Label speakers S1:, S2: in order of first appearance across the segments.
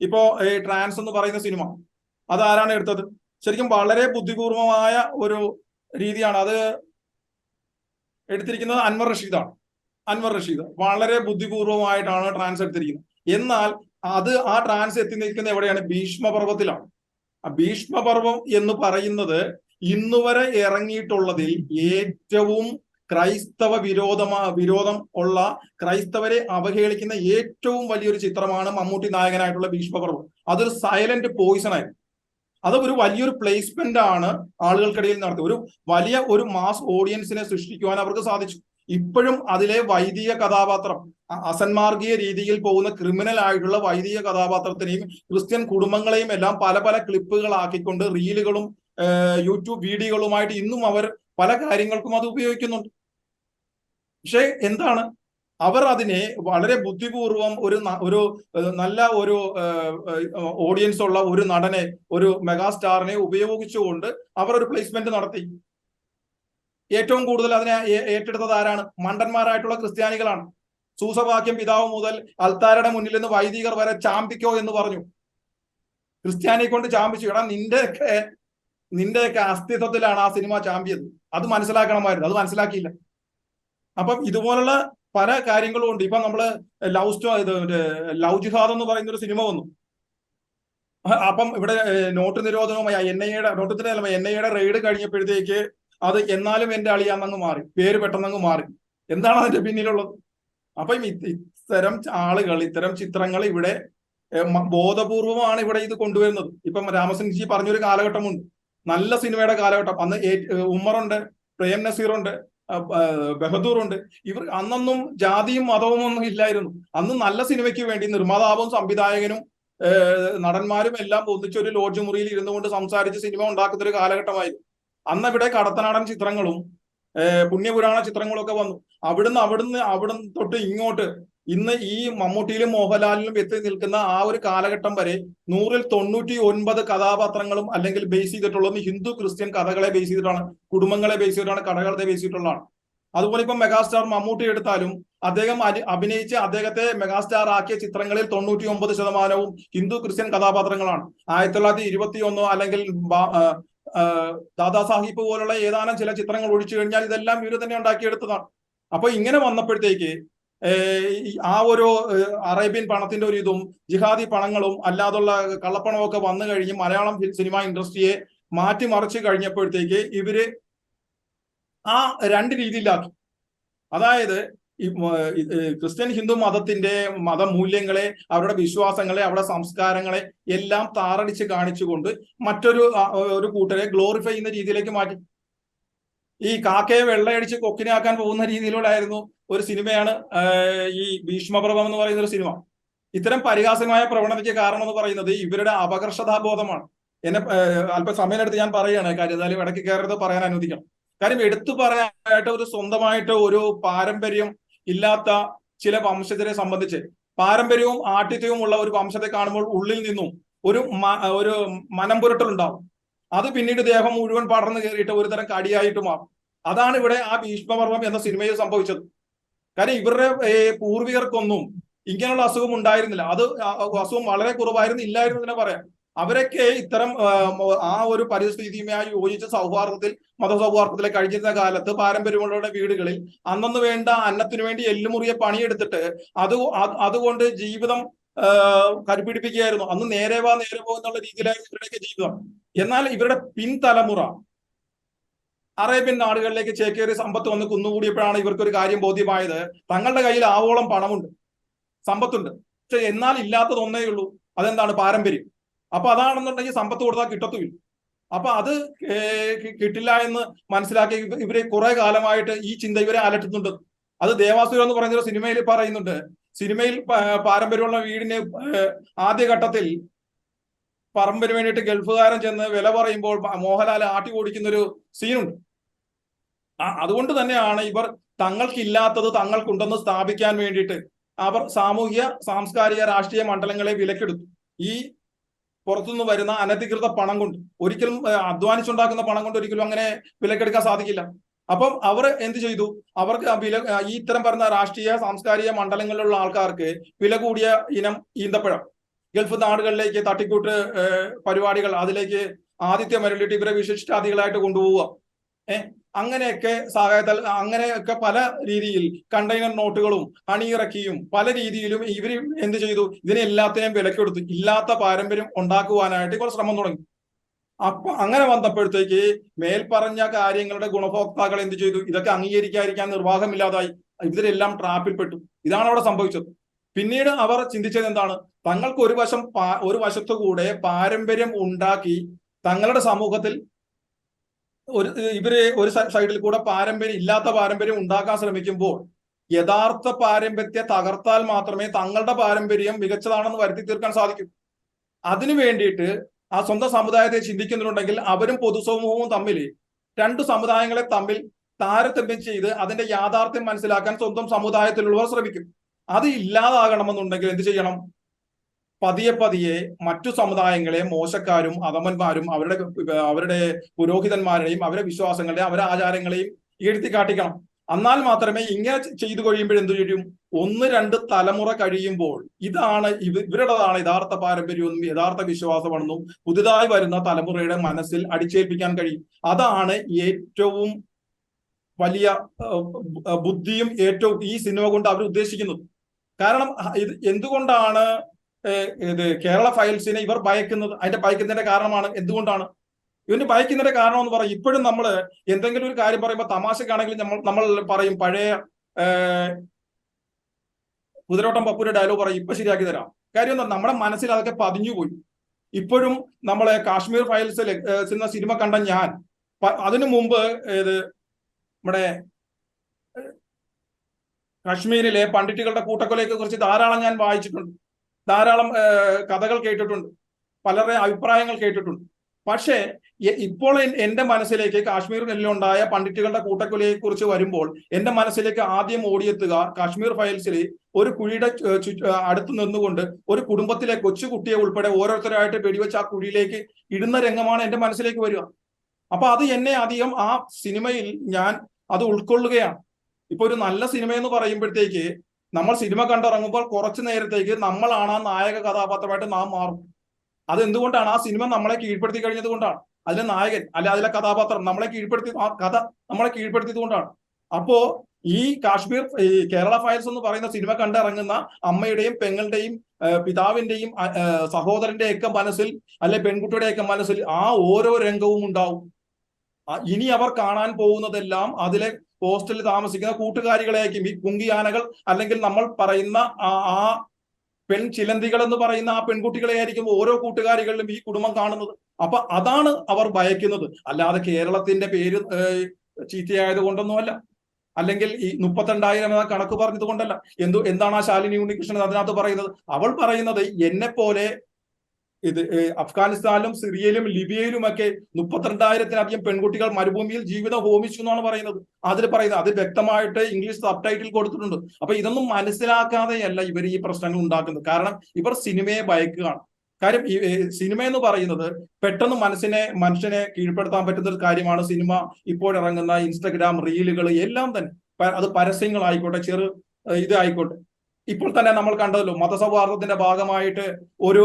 S1: ഇപ്പോ ഈ ട്രാൻസ് എന്ന് പറയുന്ന സിനിമ അത് ആരാണ് എടുത്തത്? ശരിക്കും വളരെ ബുദ്ധിപൂർവമായ ഒരു രീതിയാണ്. അത് എടുത്തിരിക്കുന്നത് അൻവർ റഷീദാണ്. അൻവർ റഷീദ് വളരെ ബുദ്ധിപൂർവമായിട്ടാണ് ട്രാൻസ് എടുത്തിരിക്കുന്നത്. എന്നാൽ അത് ആ ട്രാൻസ് എത്തി നിൽക്കുന്നത് എവിടെയാണ്? ഭീഷ്മപർവത്തിലാണ് ആ ഭീഷ്മപർവം എന്ന് പറയുന്നത് ഇന്നുവരെ ഇറങ്ങിയിട്ടുള്ളതിൽ ഏറ്റവും ക്രൈസ്തവ വിരോധമാ വിരോധം ഉള്ള ക്രൈസ്തവരെ അവഹേളിക്കുന്ന ഏറ്റവും വലിയൊരു ചിത്രമാണ് മമ്മൂട്ടി നായകനായിട്ടുള്ള ഭീഷ്മപർവം അതൊരു സൈലന്റ് പോയിസൺ ആയിരുന്നു. അത് ഒരു വലിയൊരു പ്ലേസ്മെന്റ് ആണ് ആളുകൾക്കിടയിൽ നടത്തിയത്. ഒരു വലിയ ഒരു മാസ് ഓഡിയൻസിനെ സൃഷ്ടിക്കുവാൻ അവർക്ക് സാധിച്ചു. ഇപ്പോഴും അതിലെ വൈദിക കഥാപാത്രം അസന്മാർഗീയ രീതിയിൽ പോകുന്ന ക്രിമിനൽ ആയിട്ടുള്ള വൈദിക കഥാപാത്രത്തിനെയും ക്രിസ്ത്യൻ കുടുംബങ്ങളെയും എല്ലാം പല പല ക്ലിപ്പുകളാക്കിക്കൊണ്ട് റീലുകളും യൂട്യൂബ് വീഡിയോകളുമായിട്ട് ഇന്നും അവർ പല കാര്യങ്ങൾക്കും അത് ഉപയോഗിക്കുന്നുണ്ട്. പക്ഷെ എന്താണ്? അവർ അതിനെ വളരെ ബുദ്ധിപൂർവം ഒരു ഒരു നല്ല ഒരു ഓഡിയൻസ് ഉള്ള ഒരു നടനെ ഒരു മെഗാസ്റ്റാറിനെ ഉപയോഗിച്ചുകൊണ്ട് അവർ ഒരു പ്ലേസ്മെന്റ് നടത്തി. ഏറ്റവും കൂടുതൽ അതിനെ ഏറ്റെടുത്തത് ആരാണ്? മണ്ടന്മാരായിട്ടുള്ള ക്രിസ്ത്യാനികളാണ്. സൂസവാക്യം പിതാവ് മുതൽ അൽത്താരയുടെ മുന്നിൽ നിന്ന് വൈദികർ വരെ ചാമ്പിക്കോ എന്ന് പറഞ്ഞു. ക്രിസ്ത്യാനിയെ കൊണ്ട് ചാമ്പിച്ചു. എടാ നിന്റെയൊക്കെ നിന്റെയൊക്കെ അസ്തിത്വത്തിലാണ് ആ സിനിമ ചാമ്പിയത്. അത് മനസ്സിലാക്കണമായിരുന്നു. അത് മനസ്സിലാക്കിയില്ല. അപ്പം ഇതുപോലുള്ള പല കാര്യങ്ങളും ഉണ്ട്. ഇപ്പൊ നമ്മൾ ലവ് സ്റ്റോ ഇത് ലവ് ജിഹാദ് എന്ന് പറയുന്ന ഒരു സിനിമ വന്നു. അപ്പം ഇവിടെ നോട്ട് നിരോധനവുമായി എൻ ഐ എയുടെ നോട്ട് അല്ല എൻ ഐയുടെ റെയ്ഡ് കഴിഞ്ഞപ്പോഴത്തേക്ക് അത് എന്നാലും എന്റെ അളിയാന്നങ്ങ് മാറി. പേര് പെട്ടെന്നങ്ങ് മാറി. എന്താണ് അതിന്റെ പിന്നിലുള്ളത്? അപ്പം ഇത്തരം ആളുകൾ ഇത്തരം ചിത്രങ്ങൾ ഇവിടെ ബോധപൂർവമാണ് ഇവിടെ ഇത് കൊണ്ടുവരുന്നത്. ഇപ്പം രാമസിംഗ് പറഞ്ഞൊരു കാലഘട്ടമുണ്ട്. നല്ല സിനിമയുടെ കാലഘട്ടം. അന്ന് ഉമ്മറുണ്ട് പ്രേം നസീർ ഉണ്ട് ഇവർ അന്നൊന്നും ജാതിയും മതവും ഒന്നും ഇല്ലായിരുന്നു. അന്ന് നല്ല സിനിമയ്ക്ക് വേണ്ടി നിർമ്മാതാവും സംവിധായകനും നടന്മാരും എല്ലാം ഒന്നിച്ച് ഒരു ലോഡ്ജ് മുറിയിൽ ഇരുന്നു കൊണ്ട് സംസാരിച്ച് സിനിമ ഉണ്ടാക്കുന്ന ഒരു കാലഘട്ടമായിരുന്നു. അന്ന് ഇവിടെ കടത്തനാടൻ ചിത്രങ്ങളും പുണ്യപുരാണ ചിത്രങ്ങളൊക്കെ വന്നു. അവിടുന്ന് അവിടുന്ന് അവിടുന്ന് തൊട്ട് ഇങ്ങോട്ട് ഇന്ന് ഈ മമ്മൂട്ടിയിലും മോഹൻലാലിലും എത്തി നിൽക്കുന്ന ആ ഒരു കാലഘട്ടം വരെ നൂറിൽ തൊണ്ണൂറ്റി ഒൻപത് കഥാപാത്രങ്ങളും അല്ലെങ്കിൽ ബേസ് ചെയ്തിട്ടുള്ളത് ഹിന്ദു ക്രിസ്ത്യൻ കഥകളെ ബേസ് ചെയ്തിട്ടാണ് കുടുംബങ്ങളെ ബേസ് ചെയ്തിട്ടാണ് കഥകളെ ബേസ് ചെയ്തിട്ടുള്ളതാണ്. അതുപോലെ ഇപ്പം മെഗാസ്റ്റാർ മമ്മൂട്ടി എടുത്താലും അദ്ദേഹം അഭിനയിച്ച് അദ്ദേഹത്തെ മെഗാസ്റ്റാർ ആക്കിയ ചിത്രങ്ങളിൽ തൊണ്ണൂറ്റി ഒമ്പത് ശതമാനവും ഹിന്ദു ക്രിസ്ത്യൻ കഥാപാത്രങ്ങളാണ്. ആയിരത്തി തൊള്ളായിരത്തി ഇരുപത്തി ഒന്നോ അല്ലെങ്കിൽ ദാദാ സാഹിബ് പോലുള്ള ഏതാനും ചില ചിത്രങ്ങൾ ഒഴിച്ചു കഴിഞ്ഞാൽ ഇതെല്ലാം ഇവർ തന്നെ ഉണ്ടാക്കിയെടുത്തതാണ്. അപ്പൊ ഇങ്ങനെ വന്നപ്പോഴത്തേക്ക് ആ ഒരു അറേബ്യൻ പണത്തിന്റെ ഒരു ഇതും ജിഹാദി പണങ്ങളും അല്ലാതുള്ള കള്ളപ്പണവും ഒക്കെ വന്നു കഴിഞ്ഞ് മലയാളം സിനിമ ഇൻഡസ്ട്രിയെ മാറ്റിമറിച്ച് കഴിഞ്ഞപ്പോഴത്തേക്ക് ഇവർ ആ രണ്ട് രീതിയിലാക്കി. അതായത് ക്രിസ്ത്യൻ ഹിന്ദു മതത്തിന്റെ മതമൂല്യങ്ങളെ അവരുടെ വിശ്വാസങ്ങളെ അവരുടെ സംസ്കാരങ്ങളെ എല്ലാം താറടിച്ച് കാണിച്ചുകൊണ്ട് മറ്റൊരു ഒരു കൂട്ടരെ ഗ്ലോറിഫൈ ചെയ്യുന്ന രീതിയിലേക്ക് മാറ്റി. ഈ കാക്കയെ വെള്ളയടിച്ച് കൊക്കിനാക്കാൻ പോകുന്ന രീതിയിലുള്ളായിരുന്നു ഒരു സിനിമയാണ് ഈ ഭീഷ്മപ്രഭം എന്ന് പറയുന്ന ഒരു സിനിമ. ഇത്തരം പരിഹാസമായ പ്രവണതയ്ക്ക് കാരണം എന്ന് പറയുന്നത് ഇവരുടെ അപകർഷതാബോധമാണ്. എന്നെ അല്പം ഞാൻ പറയുകയാണ് കാര്യം. എന്തായാലും ഇടയ്ക്ക് കയറരുത് പറയാൻ അനുവദിക്കണം. കാര്യം എടുത്തു പറയാനായിട്ട് ഒരു സ്വന്തമായിട്ട് ഒരു പാരമ്പര്യം ഇല്ലാത്ത ചില വംശജരെ സംബന്ധിച്ച് പാരമ്പര്യവും ആഠ്യത്വവും ഉള്ള ഒരു വംശത്തെ കാണുമ്പോൾ ഉള്ളിൽ നിന്നും ഒരു ഒരു മനം പുരട്ടലുണ്ടാവും. അത് പിന്നീട് ദേഹം മുഴുവൻ പടർന്നു കയറിയിട്ട് ഒരുതരം കടിയായിട്ട് മാറും. അതാണ് ഇവിടെ ആ ഭീഷ്മപർവം എന്ന സിനിമയിൽ സംഭവിച്ചത്. കാര്യം ഇവരുടെ പൂർവികർക്കൊന്നും ഇങ്ങനെയുള്ള അസുഖം ഉണ്ടായിരുന്നില്ല. അത് അസുഖം വളരെ കുറവായിരുന്നു ഇല്ലായിരുന്നു തന്നെ പറയാം. അവരൊക്കെ ഇത്തരം ആ, ഒരു പരിസ്ഥിതിയുമായി യോജിച്ച സൗഹാർദ്ദത്തിൽ മതസൗഹാർദ്ദത്തിലെ കഴിഞ്ഞിരുന്ന കാലത്ത് പാരമ്പര്യമുള്ളവരുടെ വീടുകളിൽ അന്നു വേണ്ട അന്നത്തിനു വേണ്ടി എല്ലുമുറിയെ പണിയെടുത്തിട്ട് അത് അത് അതുകൊണ്ട് ജീവിതം കരുപിടിപ്പിക്കുകയായിരുന്നു. അന്ന് നേരെ വാ നേരെ പോ എന്നുള്ള രീതിയിലായിരുന്നു ഇവരുടെയൊക്കെ ജീവിതം. എന്നാൽ ഇവരുടെ പിൻതലമുറ അറേബ്യൻ നാടുകളിലേക്ക് ചേക്കേറി സമ്പത്ത് വന്ന് കുന്നുകൂടിയപ്പോഴാണ് ഇവർക്ക് ഒരു കാര്യം ബോധ്യമായത്. തങ്ങളുടെ കയ്യിൽ ആവോളം പണമുണ്ട്. സമ്പത്തുണ്ട്. പക്ഷെ എന്നാൽ ഇല്ലാത്തതൊന്നേ ഉള്ളൂ. അതെന്താണ്? പാരമ്പര്യം. അപ്പൊ അതാണെന്നുണ്ടെങ്കിൽ സമ്പത്ത് കൊടുത്താൽ കിട്ടത്തുമില്ല. അപ്പൊ അത് കിട്ടില്ല എന്ന് മനസ്സിലാക്കി ഇവ- ഇവരെ കുറെ കാലമായിട്ട് ഈ ചിന്ത ഇവരെ അലട്ടുന്നുണ്ട്. അത് ദേവാസുരം എന്ന് പറയുന്ന സിനിമയിൽ പറയുന്നുണ്ട്. സിനിമയിൽ പാരമ്പര്യമുള്ള വീടിന് ആദ്യഘട്ടത്തിൽ പറമ്പിന് വേണ്ടിയിട്ട് ഗൾഫുകാരൻ ചെന്ന് വില പറയുമ്പോൾ മോഹൻലാൽ ആട്ടി ഓടിക്കുന്ന ഒരു സീനുണ്ട് അതുകൊണ്ട് തന്നെയാണ് ഇവർ തങ്ങൾക്കില്ലാത്തത് തങ്ങൾക്കുണ്ടെന്ന് സ്ഥാപിക്കാൻ വേണ്ടിയിട്ട് അവർ സാമൂഹിക സാംസ്കാരിക രാഷ്ട്രീയ മണ്ഡലങ്ങളെ വിലക്കെടുത്തു. ഈ പുറത്തുനിന്ന് വരുന്ന അനധികൃത പണം കൊണ്ട് ഒരിക്കലും അധ്വാനിച്ചുണ്ടാക്കുന്ന പണം കൊണ്ട് ഒരിക്കലും അങ്ങനെ വിലക്കെടുക്കാൻ സാധിക്കില്ല. അപ്പം അവർ എന്ത് ചെയ്തു? അവർക്ക് വില ഈ ഇത്തരം പറഞ്ഞ രാഷ്ട്രീയ സാംസ്കാരിക മണ്ഡലങ്ങളിലുള്ള ആൾക്കാർക്ക് വില കൂടിയ ഇനം ഈന്തപ്പഴം. ഗൾഫ് നാടുകളിലേക്ക് തട്ടിക്കൂട്ട് പരിപാടികൾ അതിലേക്ക് ആദിത്യ മരുളിട്ട് ഇവരെ വിശിഷ്ടാദികളായിട്ട് കൊണ്ടുപോവുക. ഏഹ് അങ്ങനെയൊക്കെ സഹായത്താൽ അങ്ങനെയൊക്കെ പല രീതിയിൽ കണ്ടെയ്നർ നോട്ടുകളും അണിയിറക്കിയും പല രീതിയിലും ഇവർ എന്ത് ചെയ്തു? ഇതിനെ എല്ലാത്തിനെയും വിലക്കെടുത്തു ഇല്ലാത്ത പാരമ്പര്യം ഉണ്ടാക്കുവാനായിട്ട് ഇപ്പോൾ ശ്രമം തുടങ്ങി. അപ്പൊ അങ്ങനെ വന്നപ്പോഴത്തേക്ക് മേൽപ്പറഞ്ഞ കാര്യങ്ങളുടെ ഗുണഭോക്താക്കൾ എന്ത് ചെയ്തു? ഇതൊക്കെ അംഗീകരിക്കാതിരിക്കാൻ നിർവാഹമില്ലാതായി. ഇവരെല്ലാം ട്രാപ്പിൽപ്പെട്ടു. ഇതാണ് അവിടെ സംഭവിച്ചത്. പിന്നീട് അവർ ചിന്തിച്ചത് എന്താണ്? തങ്ങൾക്ക് ഒരു വശം ഒരു ഒരു വശത്തുകൂടെ പാരമ്പര്യം ഉണ്ടാക്കി തങ്ങളുടെ സമൂഹത്തിൽ ഒരു ഇവർ ഒരു സൈഡിൽ കൂടെ പാരമ്പര്യം ഇല്ലാത്ത പാരമ്പര്യം ഉണ്ടാക്കാൻ ശ്രമിക്കുമ്പോൾ യഥാർത്ഥ പാരമ്പര്യത്തെ തകർത്താൽ മാത്രമേ തങ്ങളുടെ പാരമ്പര്യം മികച്ചതാണെന്ന് വരുത്തി തീർക്കാൻ സാധിക്കൂ. അതിനു വേണ്ടിയിട്ട് ആ സ്വന്തം സമുദായത്തെ ചിന്തിക്കുന്നുണ്ടെങ്കിൽ അവരും പൊതുസമൂഹവും തമ്മിൽ രണ്ട് സമുദായങ്ങളെ തമ്മിൽ താരതമ്യം ചെയ്ത് അതിന്റെ യാഥാർത്ഥ്യം മനസ്സിലാക്കാൻ സ്വന്തം സമുദായത്തിലുള്ളവർ ശ്രമിക്കും. അത് ഇല്ലാതാകണമെന്നുണ്ടെങ്കിൽ എന്ത് ചെയ്യണം? പതിയെ പതിയെ മറ്റു സമുദായങ്ങളെ മോശക്കാരും അധമന്മാരും അവരുടെ അവരുടെ പുരോഹിതന്മാരെയും അവരുടെ വിശ്വാസങ്ങളെയും അവരുടെ ആചാരങ്ങളെയും ഈഴ്ത്തി കാട്ടിക്കണം. എന്നാൽ മാത്രമേ ഇങ്ങനെ ചെയ്തു കഴിയുമ്പോൾ എന്തു ചെയ്യും? ഒന്ന് രണ്ട് തലമുറ കഴിയുമ്പോൾ ഇതാണ് ഇവ ഇവരുടേതാണ് യഥാർത്ഥ പാരമ്പര്യമെന്നും യഥാർത്ഥ വിശ്വാസമാണെന്നും പുതുതായി വരുന്ന തലമുറയുടെ മനസ്സിൽ അടിച്ചേൽപ്പിക്കാൻ കഴിയും. അതാണ് ഏറ്റവും വലിയ ബുദ്ധിയും ഏറ്റവും ഈ സിനിമ കൊണ്ട് അവർ ഉദ്ദേശിക്കുന്നത്. കാരണം ഇത് എന്തുകൊണ്ടാണ് ഇത് കേരള ഫയൽസിനെ ഇവർ ഭയക്കുന്നത്? അതിന്റെ ഭയക്കുന്നതിന്റെ കാരണമാണ് എന്തുകൊണ്ടാണ്? ഇവന് ഭയക്കുന്നതിന്റെ കാരണം എന്ന് പറയും. ഇപ്പോഴും നമ്മൾ എന്തെങ്കിലും ഒരു കാര്യം പറയുമ്പോൾ തമാശക്കാണെങ്കിൽ നമ്മൾ നമ്മൾ പറയും പഴയ കുതിരോട്ടം പപ്പൂരെ ഡയലോഗ് പറയും ഇപ്പൊ ശരിയാക്കി തരാം. കാര്യം എന്താ? നമ്മുടെ മനസ്സിൽ അതൊക്കെ പതിഞ്ഞു പോയി. ഇപ്പോഴും നമ്മളെ കാശ്മീർ ഫയൽസിൽ എന്ന സിനിമ കണ്ട ഞാൻ അതിനു മുമ്പ് ഏത് നമ്മുടെ കാശ്മീരിലെ പണ്ഡിറ്റുകളുടെ കൂട്ടക്കൊലയൊക്കെ കുറിച്ച് ധാരാളം ഞാൻ വായിച്ചിട്ടുണ്ട്. ധാരാളം കഥകൾ കേട്ടിട്ടുണ്ട്. പലരുടെ അഭിപ്രായങ്ങൾ കേട്ടിട്ടുണ്ട്. പക്ഷേ ഇപ്പോൾ എന്റെ മനസ്സിലേക്ക് കാശ്മീരിലുണ്ടായ പണ്ഡിറ്റുകളുടെ കൂട്ടക്കൊലയെ കുറിച്ച് വരുമ്പോൾ എന്റെ മനസ്സിലേക്ക് ആദ്യം ഓടിയെത്തുക കാശ്മീർ ഫയൽസിൽ ഒരു കുഴിയുടെ അടുത്ത് നിന്നുകൊണ്ട് ഒരു കുടുംബത്തിലെ കൊച്ചുകുട്ടിയെ ഉൾപ്പെടെ ഓരോരുത്തരായിട്ട് വെടിവെച്ച് ആ കുഴിയിലേക്ക് ഇടുന്ന രംഗമാണ് എന്റെ മനസ്സിലേക്ക് വരിക. അപ്പൊ അത് എന്നെ അധികം ആ സിനിമയിൽ ഞാൻ അത് ഉൾക്കൊള്ളുകയാണ്. ഇപ്പൊ ഒരു നല്ല സിനിമ എന്ന് പറയുമ്പോഴത്തേക്ക് നമ്മൾ സിനിമ കണ്ടിറങ്ങുമ്പോൾ കുറച്ചു നേരത്തേക്ക് നമ്മളാണ് ആ നായക കഥാപാത്രമായിട്ട് നാം മാറും. അത് എന്തുകൊണ്ടാണ് ആ സിനിമ നമ്മളെ കീഴ്പ്പെടുത്തി കഴിഞ്ഞത് കൊണ്ടാണ്. അതിലെ നായകൻ അല്ലെ അതിലെ കഥാപാത്രം നമ്മളെ കീഴ്പ്പെടുത്തി ആ കഥ നമ്മളെ കീഴ്പ്പെടുത്തിയത് കൊണ്ടാണ്. അപ്പോ ഈ കാശ്മീർ ഈ കേരള ഫയൽസ് എന്ന് പറയുന്ന സിനിമ കണ്ടിറങ്ങുന്ന അമ്മയുടെയും പെങ്ങളുടെയും പിതാവിന്റെയും സഹോദരന്റെ ഒക്കെ മനസ്സിൽ അല്ലെ പെൺകുട്ടിയുടെ ഒക്കെ മനസ്സിൽ ആ ഓരോ രംഗവും ഉണ്ടാവും. ഇനി അവർ കാണാൻ പോകുന്നതെല്ലാം അതിലെ ഹോസ്റ്റലിൽ താമസിക്കുന്ന കൂട്ടുകാരികളെയായിരിക്കും. ഈ കുങ്കിയാനകൾ അല്ലെങ്കിൽ നമ്മൾ പറയുന്ന ആ പെൺ ചിലന്തികൾ എന്ന് പറയുന്ന ആ പെൺകുട്ടികളെ ആയിരിക്കും ഓരോ കൂട്ടുകാരികളിലും ഈ കുടുംബം കാണുന്നത്. അപ്പൊ അതാണ് അവർ ഭയക്കുന്നത്. അല്ലാതെ കേരളത്തിന്റെ പേര് ചീത്തയായത് കൊണ്ടൊന്നുമല്ല. അല്ലെങ്കിൽ ഈ മുപ്പത്തിരണ്ടായിരം എന്ന കണക്ക് പറഞ്ഞത് കൊണ്ടല്ല. എന്തു എന്താണ് ആ ശാലിനി ഉണ്ണികൃഷ്ണൻ അതിനകത്ത് പറയുന്നത്? അവൾ പറയുന്നത് എന്നെ പോലെ ഇത് അഫ്ഗാനിസ്ഥാനിലും സിറിയയിലും ലിബിയയിലുമൊക്കെ മുപ്പത്തിരണ്ടായിരത്തിലധികം പെൺകുട്ടികൾ മരുഭൂമിയിൽ ജീവിതം ഹോമിച്ചു എന്നാണ് പറയുന്നത്. അതിൽ പറയുന്നത് അത് വ്യക്തമായിട്ട് ഇംഗ്ലീഷ് സബ് ടൈറ്റിൽ കൊടുത്തിട്ടുണ്ട്. അപ്പൊ ഇതൊന്നും മനസ്സിലാക്കാതെയല്ല ഇവർ ഈ പ്രശ്നങ്ങൾ ഉണ്ടാക്കുന്നത്. കാരണം ഇവർ സിനിമയെ ഭയക്കുകയാണ്. കാര്യം ഈ സിനിമ എന്ന് പറയുന്നത് പെട്ടെന്ന് മനസ്സിനെ മനുഷ്യനെ കീഴ്പ്പെടുത്താൻ പറ്റുന്ന ഒരു കാര്യമാണ് സിനിമ. ഇപ്പോഴിറങ്ങുന്ന ഇൻസ്റ്റഗ്രാം റീലുകൾ എല്ലാം തന്നെ. അത് പരസ്യങ്ങളായിക്കോട്ടെ ചെറു ഇതായിക്കോട്ടെ. ഇപ്പോൾ തന്നെ നമ്മൾ കണ്ടതല്ലോ മതസൗഹാർദ്ദത്തിന്റെ ഭാഗമായിട്ട് ഒരു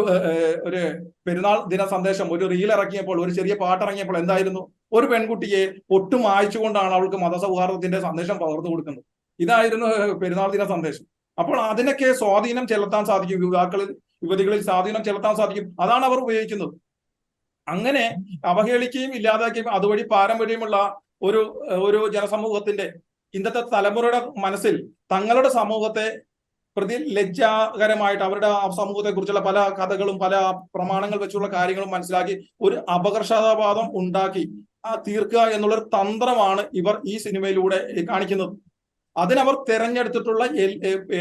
S1: ഒരു പെരുന്നാൾ ദിന സന്ദേശം ഒരു റീൽ ഇറക്കിയപ്പോൾ ഒരു ചെറിയ പാട്ട് ഇറങ്ങിയപ്പോൾ എന്തായിരുന്നു? ഒരു പെൺകുട്ടിയെ ഒട്ടും വായിച്ചുകൊണ്ടാണ് അവൾക്ക് മതസൗഹാർദ്ദത്തിന്റെ സന്ദേശം പകർന്നു കൊടുക്കുന്നത്. ഇതായിരുന്നു പെരുന്നാൾ ദിന സന്ദേശം. അപ്പോൾ അതിനൊക്കെ സ്വാധീനം ചെലുത്താൻ സാധിക്കും യുവാക്കളിൽ യുവതികളിൽ സ്വാധീനം ചെലുത്താൻ സാധിക്കും. അതാണ് അവർ ഉപയോഗിക്കുന്നത്. അങ്ങനെ അവഹേളിക്കുകയും ഇല്ലാതാക്കുകയും അതുവഴി പാരമ്പര്യമുള്ള ഒരു ഒരു ജനസമൂഹത്തിന്റെ ഇന്നത്തെ തലമുറയുടെ മനസ്സിൽ തങ്ങളുടെ സമൂഹത്തെ പ്രതി ലജ്ജാകരമായിട്ട് അവരുടെ സമൂഹത്തെ കുറിച്ചുള്ള പല കഥകളും പല പ്രമാണങ്ങൾ വെച്ചുള്ള കാര്യങ്ങളും മനസ്സിലാക്കി ഒരു അപകർഷതാവാദം ഉണ്ടാക്കി. തീർക്കുക എന്നുള്ള ഒരു തന്ത്രമാണ് ഇവർ ഈ സിനിമയിലൂടെ കാണിക്കുന്നത്. അതിനവർ തെരഞ്ഞെടുത്തിട്ടുള്ള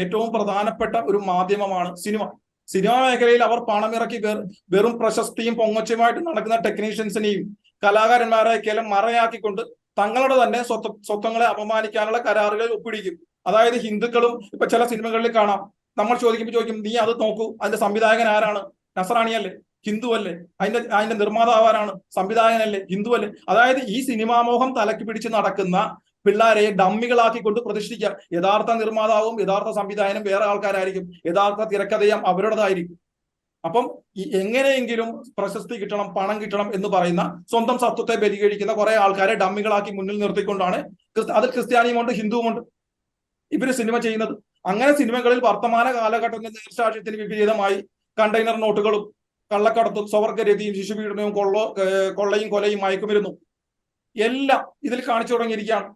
S1: ഏറ്റവും പ്രധാനപ്പെട്ട ഒരു മാധ്യമമാണ് സിനിമ. സിനിമാ മേഖലയിൽ അവർ പണമിറക്കി വെറു വെറും പ്രശസ്തിയും പൊങ്ങച്ചയുമായിട്ട് നടക്കുന്ന ടെക്നീഷ്യൻസിനെയും കലാകാരന്മാരെയൊക്കെ മറയാക്കിക്കൊണ്ട് തങ്ങളുടെ തന്നെ സ്വത്ത് സ്വത്വങ്ങളെ അപമാനിക്കാനുള്ള കരാറുകൾ ഒപ്പിടിക്കും. അതായത് ഹിന്ദുക്കളും ഇപ്പൊ ചില സിനിമകളിൽ കാണാം. നമ്മൾ ചോദിക്കുമ്പോൾ ചോദിക്കും നീ അത് നോക്കൂ അതിന്റെ സംവിധായകൻ ആരാണ്? നസറാണിയല്ലേ ഹിന്ദു അല്ലേ? അതിന്റെ അതിന്റെ നിർമ്മാതാവ് ആരാണ്? സംവിധായകനല്ലേ ഹിന്ദു അല്ലേ? അതായത് ഈ സിനിമാമോഹം തലക്ക് പിടിച്ച് നടക്കുന്ന പിള്ളേരെ ഡമ്മികളാക്കിക്കൊണ്ട് പ്രതിഷ്ഠിക്കുക. യഥാർത്ഥ നിർമ്മാതാവും യഥാർത്ഥ സംവിധായകനും വേറെ ആൾക്കാരായിരിക്കും. യഥാർത്ഥ തിരക്കഥയും അവരുടേതായിരിക്കും. അപ്പം എങ്ങനെയെങ്കിലും പ്രശസ്തി കിട്ടണം പണം കിട്ടണം എന്ന് പറയുന്ന സ്വന്തം സത്വത്തെ ബലികഴിക്കുന്ന കുറെ ആൾക്കാരെ ഡമ്മികളാക്കി മുന്നിൽ നിർത്തിക്കൊണ്ടാണ് അത് ക്രിസ്ത്യാനിയുമുണ്ട് ഹിന്ദുവുമുണ്ട് ഇവർ സിനിമ ചെയ്യുന്നത്. അങ്ങനെ സിനിമകളിൽ വർത്തമാന കാലഘട്ടത്തിന്റെ നേർസാക്ഷ്യത്തിന് വിപരീതമായി കണ്ടെയ്നർ നോട്ടുകളും കള്ളക്കടത്തും സ്വവർഗരതിയും ശിശുപീഡനവും കൊള്ള കൊള്ളയും കൊലയും മയക്കുമരുന്നും എല്ലാം ഇതിൽ കാണിച്ചു തുടങ്ങിയിരിക്കുകയാണ്.